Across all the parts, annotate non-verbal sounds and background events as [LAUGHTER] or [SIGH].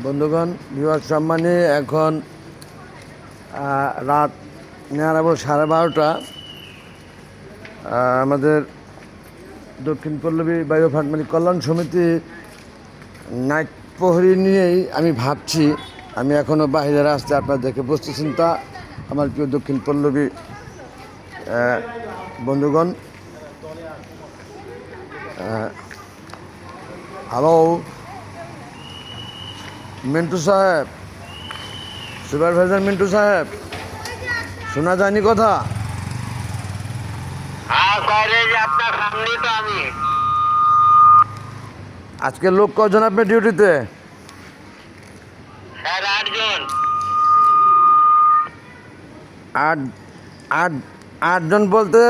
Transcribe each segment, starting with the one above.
বন্ধুগণ, বিভাগ সম্মানে, এখন রাত নেহারাবো সাড়ে বারোটা। আমাদের দক্ষিণ পল্লবী বায়ু ফাটমালি কল্যাণ সমিতি নাইট প্রহরী নিয়েই আমি ভাবছি, আমি এখনও বাইরে আসতে আপনার দেখে বসতেছেন তা, আমার প্রিয় দক্ষিণ পল্লবী বন্ধুগণ। হ্যালো। মিন্টু সাহেব সুপারভাইজার মিন্টু সাহেব শোনা যায়নি কথা? হ্যাঁ আজকে লোক কজন আপনার ডিউটিতে? আট আট আটজন বলতে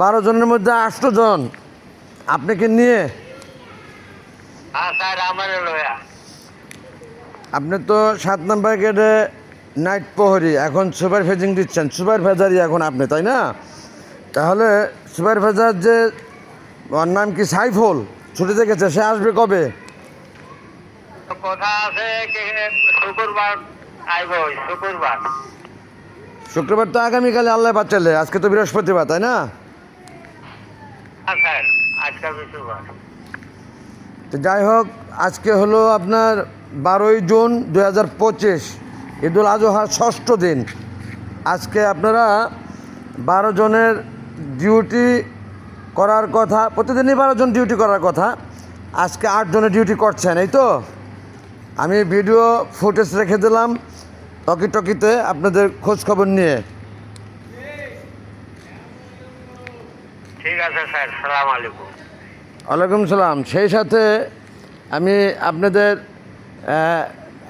বারো জনের মধ্যে আটশো জন। আপনাকে নিয়ে? হ্যাঁ স্যার আমার লয়া। আপনি তো সাত নম্বর গেটে নাইট প্রহরী এখন সুপারভাইজিং দিচ্ছেন। সুপারভাইজারই এখন আপনি তাই না? তাহলে সুপারভাইজার যে ওর নাম কি সাইফুল? ছুটিতে গেছে সে আসবে কবে? কথা আছে শুক্রবার আইব শুক্রবার। শুক্রবার তো আগামীকালে আল্লাহ বাচ্চালে আজকে তো বৃহস্পতিবার তাই না? হ্যাঁ তো যাই হোক আজকে হলো আপনার বারোই জুন দু হাজার পঁচিশ ঈদুল আজহার ষষ্ঠ দিন। আজকে আপনারা বারো জনের ডিউটি করার কথা প্রতিদিনই বারো জন ডিউটি করার কথা আজকে আট জনের ডিউটি করছেন এই তো? আমি ভিডিও ফুটেজ রেখে দিলাম টকি টকিতে আপনাদের খোঁজ খবর নিয়ে। ঠিক আছে স্যার সালাম আলাইকুম। ওয়ালাইকুম সালাম। সেই সাথে আমি আপনাদের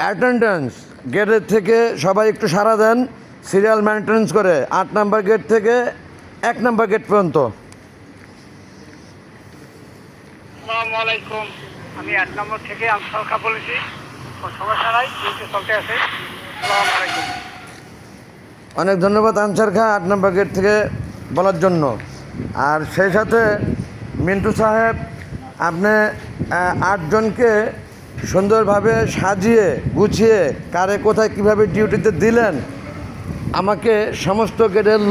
অ্যাটেন্ডেন্স গেটের থেকে সবাই একটু সাড়া দেন। সিরিয়াল মেনটেন্স করে আট নাম্বার গেট থেকে এক নাম্বার গেট পর্যন্ত। আমি নম্বর থেকে বলেছি। সমস্যা নাই চলতে আছে। অনেক ধন্যবাদ আনসার খা আট নাম্বার গেট থেকে বলার জন্য। আর সেই সাথে মিন্টু সাহেব আপনি আটজনকে সুন্দরভাবে সাজিয়ে, গুছিয়ে কারে কোথায় কীভাবে ডিউটিতে দিলেন, আমাকে সমস্ত গেটের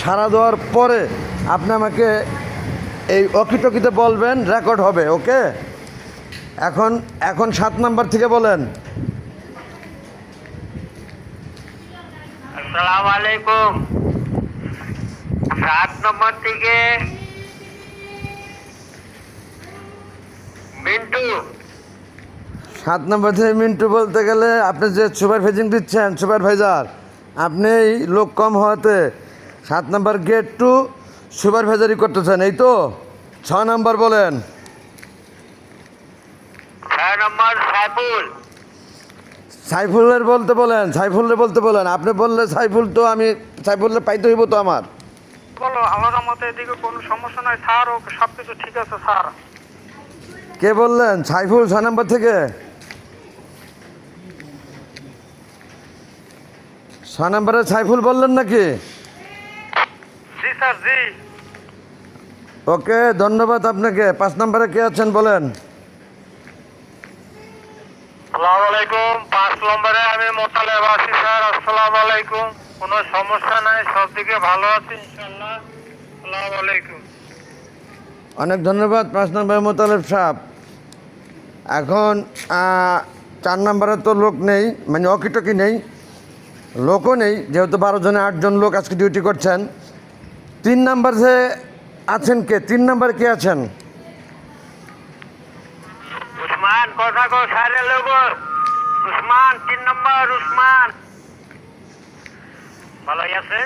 সারা দেওয়ার পরে আপনি আমাকে এই অকিটকিতে বলবেন, রেকর্ড হবে, ওকে? এখন এখন সাত নাম্বার থেকে বলেন। আলাইকুম। সাত নম্বর থেকে মিন্টু। সাত নম্বর থেকে মিন্টু বলতে গেলে আপনি যে সুপারভাইজিং দিচ্ছেন সুপারভাইজার আপনি এই লোক কম হওয়াতে সাত নম্বর গেট টু সুপারভাইজারি করতেছেন। এই তো ছ নম্বর বলেন। সাইফুল। সাইফুলের বলতে বলেন সাইফুলের বলতে বলেন। আপনি বললে সাইফুল তো আমি সাইফুলের পাইতে হইব তো আমার। বলো আল্লাহর মতে এদিকে কোনো সমস্যা নাই। স্যার ও সব কিছু ঠিক আছে স্যার। কে বললেন? সাইফুল ছয় নম্বর থেকে? ছয় নম্বরে সাইফুল বললেন নাকি? জি স্যার জি। ওকে ধন্যবাদ আপনাকে। পাঁচ নম্বরে কে আছেন বলেন? আসসালামু আলাইকুম। পাঁচ নম্বরে আমি মোতালেব আছি স্যার। আসসালামু আলাইকুম। কোনো সমস্যা নাই সব দিকে ভালো আছি ইনশাল্লাহ আসসালামু আলাইকুম। অনেক ধন্যবাদ পাঁচ নম্বর মোতালেব সাহেব। এখন চার নম্বরে তো লোক নেই মানে অকিটকি নেই। লোকও নেই যেহেতু বারো জনে আটজন লোক আজকে ডিউটি করছেন। তিন নম্বরে আছেন কে? তিন নাম্বার কে আছেন? উসমান কথা কো সারে লোক। উসমান তিন নম্বর উসমান। ভালো আছে?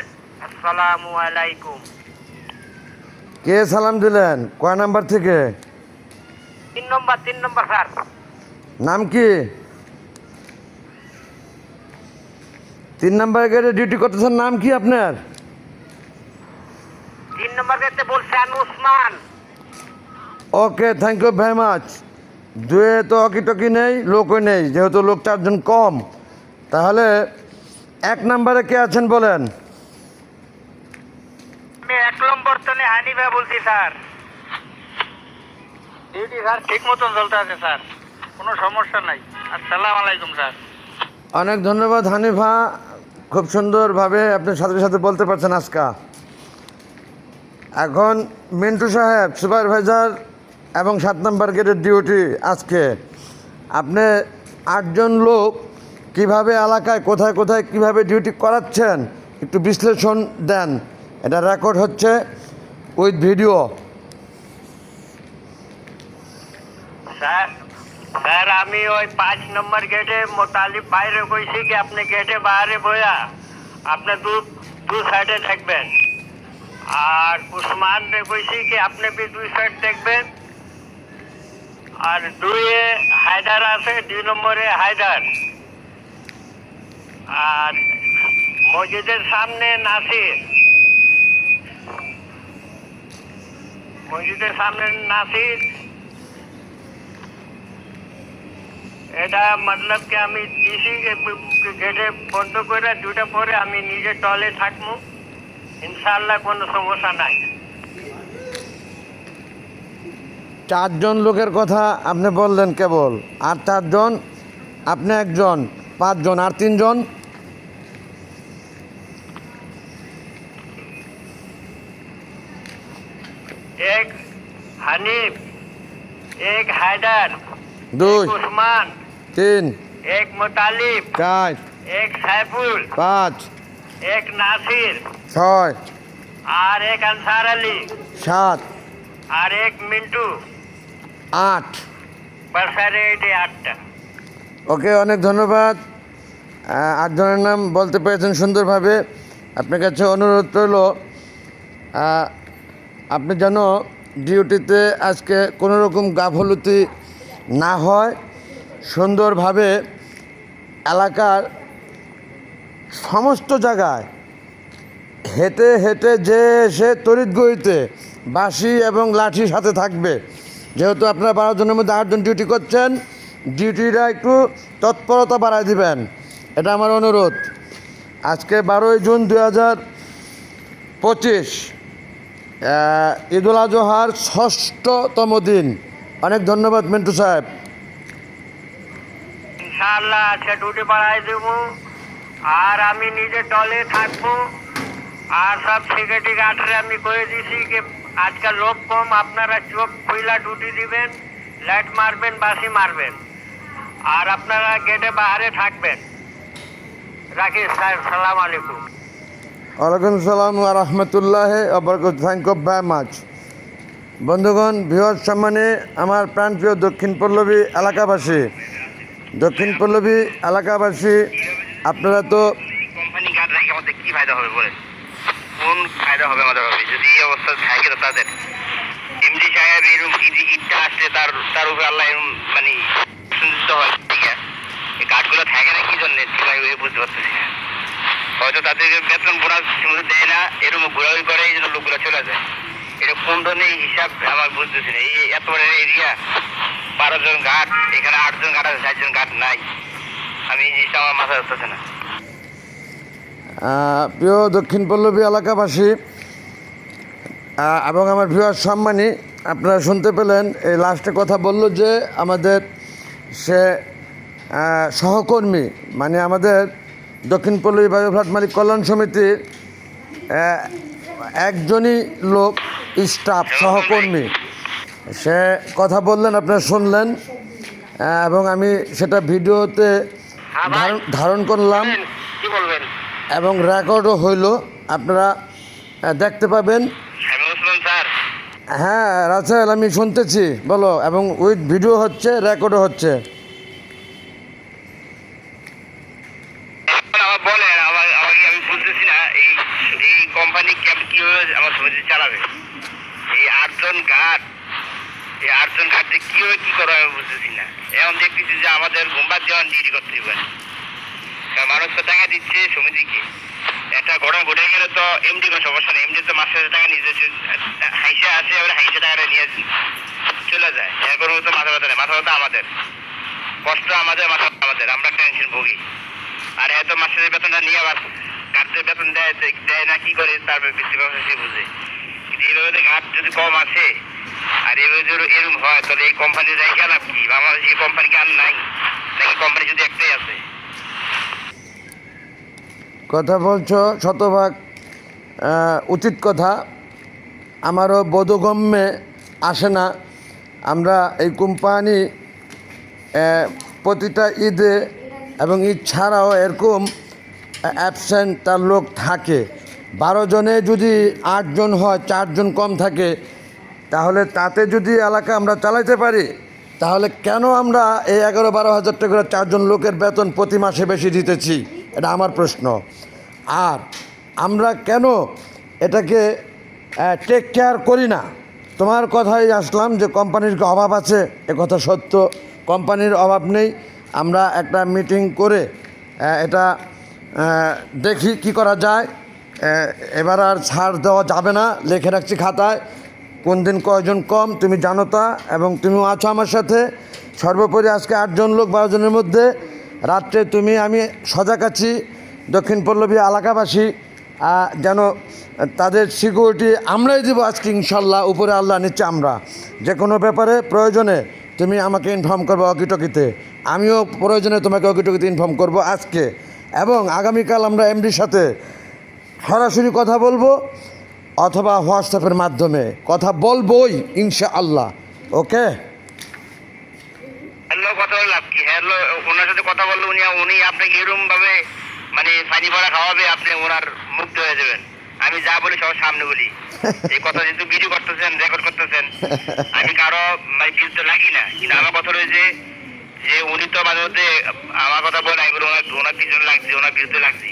আসসালামু আলাইকুম। কে সালাম দিলেন? কয় নাম্বার থেকে? তিন নম্বর তিন নম্বর স্যার। নাম কি? তিন নম্বরে গেটে ডিউটি করতেছেন নাম কি আপনার? তিন নম্বর দেখতে বলছেন Usman. Okay thank you very much দুয়ে তো অকিটকি নেই লোকও নেই যেহেতু লোক চারজন কম। তাহলে এক নম্বরে কে আছেন বলেন? আমি এক নম্বর তনে হানিফা বলছি স্যার। ডিউটি স্যার ঠিক মতন চলতে আছে স্যার। কোনো সমস্যা নাই। আসসালামু আলাইকুম স্যার। অনেক ধন্যবাদ হানিফা। খুব সুন্দরভাবে আপনি সাথে সাথে বলতে পারছেন আজকা। এখন মিন্টু সাহেব, সুপারভাইজার এবং সাত নম্বর গেটের ডিউটি আজকে। আপনি আটজন লোক কীভাবে এলাকায়, কোথায় কোথায় কীভাবে ডিউটি করাচ্ছেন একটু বিশ্লেষণ দেন। এটা রেকর্ড হচ্ছে উইথ ভিডিও স্যার আমি ওই পাঁচ নম্বর গেটে মোতালিব বাইরে কইছি কি আপনি গেটে বাইরে বইয়া আপনি দু দু সাইডে থাকবেন আর উসমান রে কইছি কি আপনি বি দুই সাইড দেখবেন আর দুইয়ে হায়দার আছে দুই নম্বরে হায়দার আর মসজিদের সামনে নাসির মসজিদের সামনে নাসির এটা মতলব কি আমি যে গেটে বন্ধ করে দুটা পরে আমি নিজে টলে থাকব ইনশাআল্লাহ কোনো সমস্যা নাই। চারজন লোকের কথা আপনি বললেন কেবল। আর চারজন আপনি একজন পাঁচজন আর তিনজন? এক হানিফ এক হায়দার দুই। উসমান তিন এক মোতালিব চার এক সাইফুল পাঁচ এক নাসির ছয় আর এক আনসার আলী সাত আর এক মিন্টু। আট। বাসারে এটি আটটা। ওকে অনেক ধন্যবাদ। আটজনের নাম বলতে পেরেছেন সুন্দরভাবে। আপনার কাছে অনুরোধ রইল আপনি যেন ডিউটিতে আজকে কোনো রকম গাফলতি না হয়। সুন্দরভাবে এলাকার সমস্ত জায়গায় হেঁটে হেঁটে যে সে তড়িৎ গতিতে বাঁশি এবং লাঠি সাথে থাকবে। যেহেতু আপনারা বারো জনের মধ্যে আটজন ডিউটি করছেন ডিউটিটা একটু তৎপরতা বাড়ায় দিবেন। এটা আমার অনুরোধ। আজকে বারোই জুন দু হাজার পঁচিশ ঈদুল আজহার ষষ্ঠতম দিন। অনেক ধন্যবাদ মিন্টু সাহেব। ইনশাআল্লাহ আজকে ডিউটি বাড়াই দেব। আর আমি নিজে টলে থাকব। আর সব সিকিউরিটি গার্ডরে আমি কয়ে দিছি যে, আজকাল লোক কম, আপনারা চোখ খুইলা ডিউটি দিবেন লাইট মারবেন বাসি মারবেন। আর আপনারা গেটে বাইরে থাকবেন। রাখি, স্যার, সালাম আলাইকুম। ওয়ালাইকুম সালাম রহমতুল্লাহ আবরকত থ্যাংক ইউ ভেরি মাচ বন্ধুগণ বৃহৎ সম্মানে আমার প্রাণপ্রিয় দক্ষিণ পল্লবী এলাকাবাসী দক্ষিণ পল্লবী এলাকাবাসী, আপনারা তো কোম্পানি রেখে আমাদের ফায়দা হবে বলেন? কোন ফায়দা হবে আমাদের হবে? যদি এই অবস্থা থাকে তাদের। এমডি সাহেব এরকম আসলে তার তার উপরে আল্লাহ এরকম মানে সুনিশ্চিত হয়। ঠিক আছে? এই থাকে না কি জন্য? বুঝতে পারতেছি হয়তো তাদেরকে বেতন বোনাস দেয় না এরকম ঘোরাঘুরি করে এই জন্য লোকগুলো চলে যায়। এটা কোন ধরনের হিসাব আমার বুঝতেছি না। এই এত বড় এরিয়া, বারো জন এখানে আটজন আছে চারজন নাই। আমি এই জিনিসটা আমার মাথায় আসতেছে না। প্রিয় দক্ষিণ পল্লবী এলাকাবাসী এবং আমার ভিউয়ার সম্মানী, আপনারা শুনতে পেলেন, এই লাস্টে কথা বলল যে আমাদের সে সহকর্মী মানে আমাদের দক্ষিণ পল্লবী বায়ুফ্লাট মালিক কল্যাণ সমিতির একজনই লোক স্টাফ সহকর্মী। সে কথা বললেন আপনারা শুনলেন এবং আমি সেটা ভিডিওতে ধারণ ধারণ করলাম। এবং রেকর্ডও হইল আপনারা দেখতে পাবেন। হ্যাঁ রাসেল আমি শুনতেছি। বলো এবং উইথ ভিডিও হচ্ছে রেকর্ডও হচ্ছে এখন আমার বলেন আমার আমাকে আমি বুঝতেছি না এই এই কোম্পানি ক্যাব কীভাবে আমার সমিতি চালাবে এই আটজন গার্ড এই আটজন গার্ডে কীভাবে কি করা হবে বুঝতেছি না এখন দেখতেছি যে আমাদের গোমবার দেওয়ান ডিউটি করতে হবে কারণ মানুষ তো টাকা দিচ্ছে সমিতিকে একটা ঘটনা ঘটে গেলে তো এমডি কোনো সমস্যা নেই। এমডি তো মাস টাকা নিজে হাইসে আসে এবার হাইসে টাকাটা নিয়ে চলে যায়। এরকম তো মাথা ব্যথা নেই। মাথা ব্যথা আমাদের। কষ্ট আমাদের, মাথা আমাদের। আমরা টেনশন ভুগি। আর এত মাসের বেতনটা নিয়ে আবার কাটতে বেতন দেয় দেয় না, কি করে? তার বৃষ্টি সে বুঝে। কিন্তু এইভাবে ঘাট যদি কম আছে, আর এবার যদি এরকম হয়, তাহলে এই কোম্পানি রেখে লাভ কি? বাংলাদেশে কোম্পানি আর নাই। কথা বলছ শতভাগ উচিত কথা। আমারও বোধগম্যে আসে না। আমরা এই কোম্পানি প্রতিটা ঈদে এবং ঈদ ছাড়াও এরকম অ্যাবসেন্ট তার লোক থাকে। বারো জনে যদি আটজন হয়, চারজন কম থাকে, তাহলে তাতে যদি এলাকা আমরা চালাইতে পারি তাহলে কেন আমরা এই এগারো বারো হাজার টাকা করে চারজন লোকের বেতন প্রতি মাসে বেশি দিতেছি? এটা আমার প্রশ্ন। আর আমরা কেন এটাকে টেক কেয়ার করি না? তোমার কথাই আসলাম যে কোম্পানির অভাব আছে? এ কথা সত্য। কোম্পানির অভাব নেই। আমরা একটা মিটিং করে এটা দেখি কি করা যায়। এবার আর ছাড় দেওয়া যাবে না। লিখে রাখছি খাতায়। কোন দিন কয়জন কম, তুমি জানো তা, এবং তুমিও আছো আমার সাথে। সর্বোপরি আজকে আটজন লোক, বারো জনের মধ্যে। রাত্রে তুমি, আমি সজাগ আছি, দক্ষিণ পল্লবী এলাকাবাসী। যেন তাদের সিকিউরিটি আমরাই দেবো আজকে, ইনশাল্লাহ, উপরে আল্লাহ নিচ্ছে আমরা। যে কোনো ব্যাপারে প্রয়োজনে তুমি আমাকে ইনফর্ম করব অকিটকিতে আমিও প্রয়োজনে তোমাকে অকিটকিতে ইনফর্ম করব আজকে। এবং আগামীকাল আমরা এমডির সাথে সরাসরি কথা বলব। অথবা হোয়াটসঅ্যাপের মাধ্যমে কথা বলবোই ইনশা আল্লাহ ওকে? হ্যালো কথা লাভ কি? হ্যালো ওনার সাথে কথা বললে উনি উনি আপনাকে এরকম ভাবে মানে পানি ভরা খাওয়াবে আপনি ওনার মুক্ত হয়ে যাবেন। আমি যা বলি সবার সামনে বলি। [LAUGHS] এই কথা যেহেতু ভিডিও করতেছেন রেকর্ড করতেছেন আমি কারও মানে লাগি না। কিন্তু আমার কথা রয়েছে যে উনি তো মাঝে মধ্যে আমার কথা বলে আমি বলি ওনার ওনার পিছনে লাগছে ওনার বিরুদ্ধে লাগছি।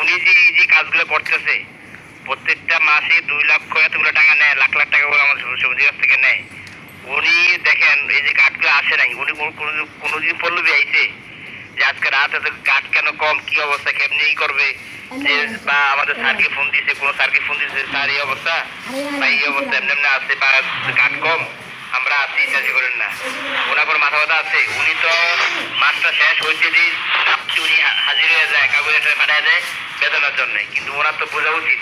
উনি যে এই যে কাজগুলো করতেছে প্রত্যেকটা মাসে দুই লক্ষ এতগুলো টাকা নেয় লাখ লাখ টাকা করে আমার সবজি গাছ থেকে নেয়। উনি দেখেন এই যে কাঠগুলো আসে নাই উনি কোনো- কোনোদিন পল্লবী আইছে যে আজকে রাত এত কাঠ কেন কম কি অবস্থা কেমনি করবে? যে বা আমাদের স্যারকে ফোন দিয়েছে কোনো স্যারকে ফোন দিয়েছে স্যার এই অবস্থা? বা এই অবস্থা এমনি এমনি আছে বা কাঠ কম আমরা আছি চাষি করেন না। ওনার কোনো মাথা ব্যথা আছে। উনি তো মাসটা শেষ হয়েছে যে উনি হাজির হয়ে যায় কাগজ পাঠায় দেয় বেতনের জন্য। কিন্তু ওনার তো বোঝা উচিত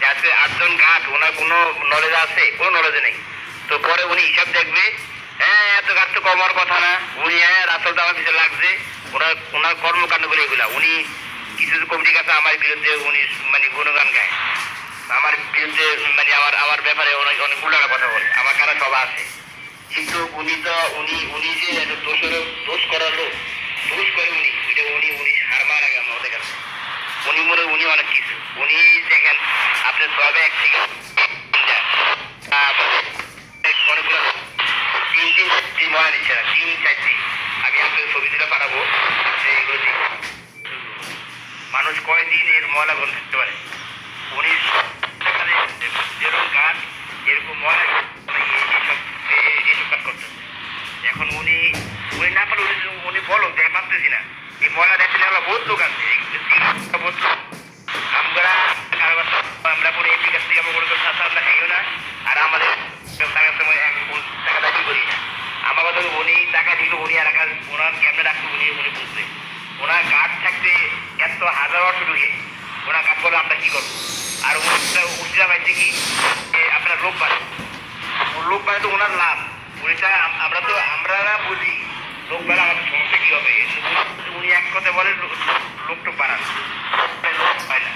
যে আটজন ঘাট, ওনার কোনো নলেজ আছে? কোনো নলেজ নেই। তো পরে উনি হিসাব দেখবে হ্যাঁ এত গাছ তো কমার কথা না। উনি হ্যাঁ রাসেল তো আমার পিছনে লাগছে। ওনার ওনার কর্মকাণ্ড বলে এগুলা। উনি কিছু কমিটি কাছে আমার বিরুদ্ধে উনি মানে গুণগান গায়। আমার বিরুদ্ধে মানে আমার আমার ব্যাপারে অনেক অনেক উল্টাটা কথা বলে। আমার কারা সব আছে। কিন্তু উনি তো, উনি উনি যে দোষের দোষ করার লোক, দোষ করে উনি। উনি উনি হার মারা গেল আমাদের কাছে। উনি মনে, উনি অনেক উনি দেখেন, আপনি সবে এক থেকে তিন দিন তিন মনে নিচ্ছে না তিন আমি আপনাকে ছবি তুলে পাঠাবো যে এগুলো দিন। মানুষ কয়দিন এর ময়লা বন্ধ করতে পারে উনি এখানে যেরকম গাছ এরকম ময়লা মানে এই- এইসব এই- এই- এইসব কাজ করতেন এখন উনি উনি না পারলে উনি উনি বলো যে পারতেছি না এই ময়লা দেখতে আমরা বহুত লোক আছে এই তিন- বহুত লোক। আমরা কারবার আমরা কোনো এমপি কাছ থেকে আমরা মনে করি সাথে আমরা খাইও না আর আমাদের টাকার সময় এক টাকা দাবি করি না আমার কথা হলো উনি টাকা দিল উনি এলাকা ওনার কেমনে রাখতো উনি উনি বুঝবে ওনার কাঠ থাকতে এত হাজার অর্থ ঢুকে ওনার কাঠ বলে আমরা কি করব আর উনিটা উঠতে পাইছে কি যে আপনার লোক বাড়ে ওর লোক বাড়ে তো ওনার লাভ উনিটা আম- আমরা তো আমরা বুঝি লোক বাড়ে আমাদের সমস্যা কি হবে? উনি এক কথা বলে লোক- লোকটা বাড়ান। লোক পায় না।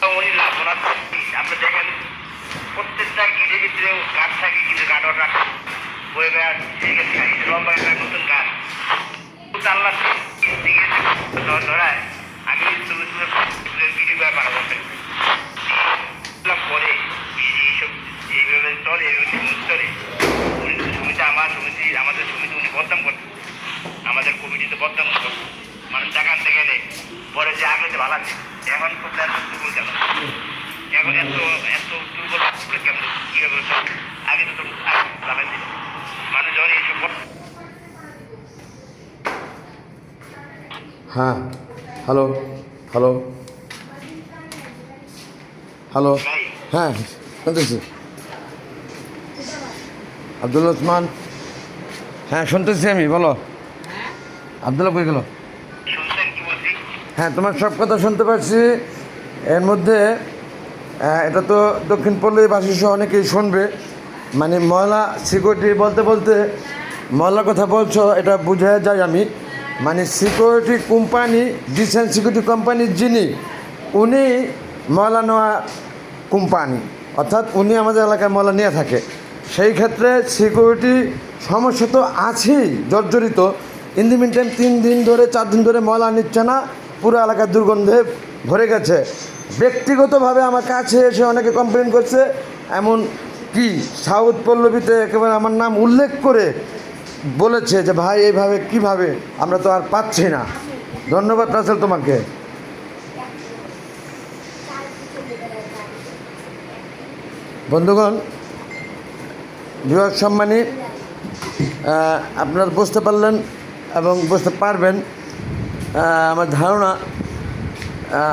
তো উনি লাভ ওনার তো আপনি দেখেন, প্রত্যেকটা গিটের ভিতরে কাঠ থাকে, কিন্তু কাঠ কাঠ বয়ে বেড়া লম্বা একটা নতুন গাছ। আল্লাহ ধরায়। আমি তুমি তুমি ভিডিও করে পাঠাবো পরে। এইসব, এইভাবে চলে এইভাবে চলে। তো সমিতি, আমার সমিতি, আমাদের সমিতি, উনি বদনাম করতেন আমাদের কমিটিতে বদনাম করতেন মানুষ টাকা আনতে গেলে পরে যে আগে ভালো আছে এখন খুব এত দুর্বল কেন এখন এত এত দুর্বল কেমন কীভাবে আগে তো আগে লাগাই মানুষ যখন এইসব হ্যাঁ হ্যালো হ্যালো। হ্যালো হ্যাঁ শুনতেছি। আব্দুল ওসমান। হ্যাঁ শুনতেছি আমি বলো। আবদুল্লাহ কই গেল? হ্যাঁ তোমার সব কথা শুনতে পারছি। এর মধ্যে এটা তো দক্ষিণ পল্লী বাসী সহ অনেকেই শুনবে। মানে ময়লা সিকিউরিটি বলতে বলতে ময়লার কথা বলছো এটা বুঝে যাই আমি। মানে সিকিউরিটি কোম্পানি ডিসেন্ট সিকিউরিটি কোম্পানির যিনি উনি ময়লা নেওয়া কোম্পানি অর্থাৎ উনি আমাদের এলাকায় ময়লা নিয়ে থাকে। সেই ক্ষেত্রে সিকিউরিটি সমস্যা তো আছেই জর্জরিত। ইন দি টাইম তিন দিন ধরে, চার দিন ধরে ময়লা নিচ্ছে না পুরো এলাকার দুর্গন্ধে ভরে গেছে। ব্যক্তিগতভাবে আমার কাছে এসে অনেকে কমপ্লেন করছে, এমন কি সাউথ পল্লবীতে একেবারে আমার নাম উল্লেখ করে বলেছে যে, ভাই, এইভাবে কীভাবে আমরা তো আর পাচ্ছি না? ধন্যবাদ রাসেল তোমাকে। বন্ধুগণ বৃহৎ সম্মানী আপনারা বুঝতে পারলেন এবং বুঝতে পারবেন আমার ধারণা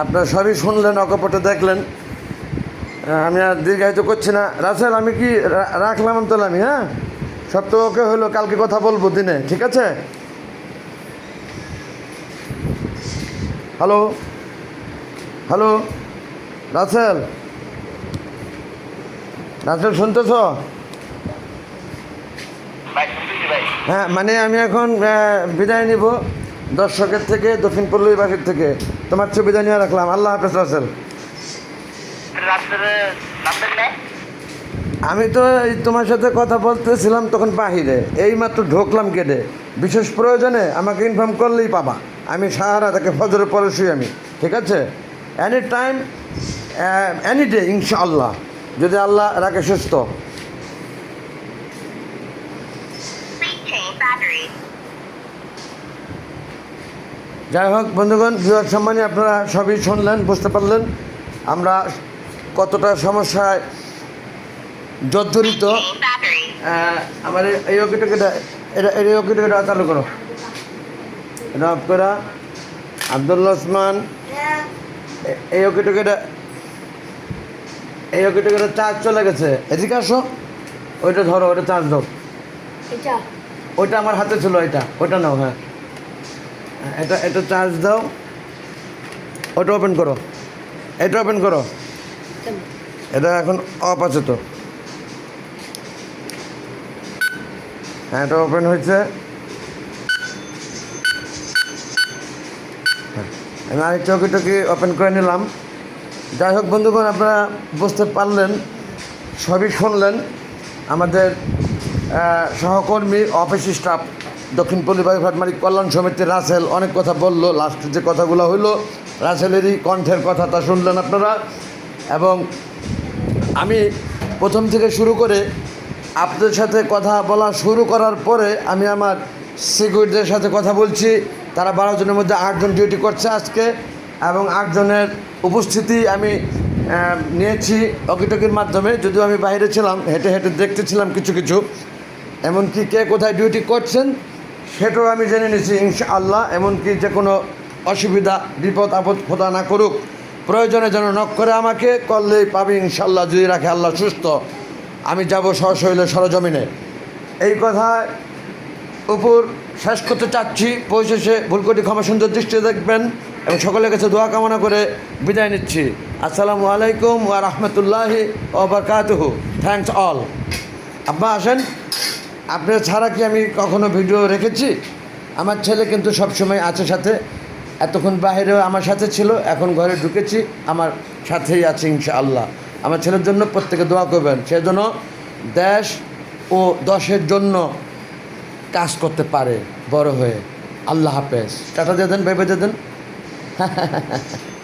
আপনারা সবই শুনলেন, অকপটে দেখলেন। আমি আর দীর্ঘায়িত করছি না। রাসেল, আমি কি রাখলাম তাহলে আমি হ্যাঁ? সব তো ওকে হলো, কালকে কথা বলব দিনে, ঠিক আছে? হ্যালো? হ্যালো? রাসেল? রাসেল শুনতেছ ভাই শুনতেছি ভাই হ্যাঁ মানে আমি এখন বিদায় নিব দর্শকের থেকে দক্ষিণ পল্লবীবাসীর থেকে। তোমার চেয়ে বিদায় নিয়ে রাখলাম। আল্লাহ হাফেজ রাসেল। আমি তো এই তোমার সাথে কথা বলতেছিলাম তখন বাহিরে। এইমাত্র ঢুকলাম গেটে বিশেষ প্রয়োজনে আমাকে ইনফর্ম করলেই পাবা। আমি সাহারা তাকে ফজরের পরে শুই আমি। ঠিক আছে? এনি টাইম এনি ডে ইনশাআল্লাহ। যদি আল্লাহ রাখে সুস্থ। যাই হোক বন্ধুগণ বৃহৎ সম্মানী আপনারা সবই শুনলেন বুঝতে পারলেন আমরা কতটা সমস্যায় জর্জরিত। আমার এই- ওকিটকেটা এটা এই ওকিটকেটা চালু করো। এটা অফ করা। আবদুল্লা ওসমান। এই ওকিটকেটা এই ওকিটকেটা চার্জ চলে গেছে। এদিকে আসো। ওইটা ধরো ওইটা চার্জ দাও। এটা। ওইটা আমার হাতে ছিল এটা ওইটা নাও হ্যাঁ। এটা এটা চার্জ দাও। ওটা ওপেন করো। এটা ওপেন করো। এটা এখন অফ আছে তো। হ্যাঁ এটা ওপেন হয়েছে। হ্যাঁ, আমি আরেকটা টকি ওপেন করে নিলাম। যাই হোক বন্ধুগণ আপনারা বুঝতে পারলেন সবই শুনলেন। আমাদের সহকর্মী অফিস স্টাফ দক্ষিণ পল্লীবাড়ি ভাটমারি কল্যাণ সমিতির রাসেল অনেক কথা বলল। লাস্টের যে কথাগুলো হইল, রাসেলেরই কণ্ঠের কথাটা শুনলেন আপনারা। এবং আমি প্রথম থেকে শুরু করে আপনাদের সাথে কথা বলা শুরু করার পরে আমি আমার সিকিউরিটিদের সাথে কথা বলছি। তারা বারো জনের মধ্যে আটজন ডিউটি করছে আজকে। এবং আটজনের উপস্থিতি আমি নিয়েছি। অকিটকির মাধ্যমে। যদিও আমি বাইরে ছিলাম, হেঁটে হেঁটে দেখতেছিলাম কিছু কিছু। এমনকি কে কোথায় ডিউটি করছেন, সেটাও আমি জেনে নিছি ইনশা আল্লাহ এমনকি যে কোনো অসুবিধা, বিপদ, আপদ খোদা না করুক, প্রয়োজনে যেন নক করে আমাকে, করলেই পাবি ইনশাল্লাহ যদি রাখে আল্লাহ সুস্থ। আমি যাব সশৈলে সরজমিনে। এই কথায় উপর শেষ করতে চাচ্ছি। পৌঁছেছে ভুলকটি ক্ষমা সুন্দর দৃষ্টি দেখবেন এবং সকলের কাছে দোয়া কামনা করে বিদায় নিচ্ছি। আসসালামু আলাইকুম ওয়া রাহমাতুল্লাহি ওয়া বারাকাতুহু। থ্যাঙ্কস অল আব্বা আসেন। আপনার ছাড়া কি আমি কখনো ভিডিও রেখেছি? আমার ছেলে কিন্তু সবসময় আছে সাথে। এতক্ষণ বাইরেও আমার সাথে ছিল, এখন ঘরে ঢুকেছি, আমার সাথেই আছে ইনশাআল্লাহ। আমার ছেলের জন্য প্রত্যেকে দোয়া করবেন সেজন্য দেশ ও দশের জন্য কাজ করতে পারে, বড় হয়ে। আল্লাহ হাফেজ। টাটা দিয়ে দেন ভেবে দিয়ে দেন। [LAUGHS]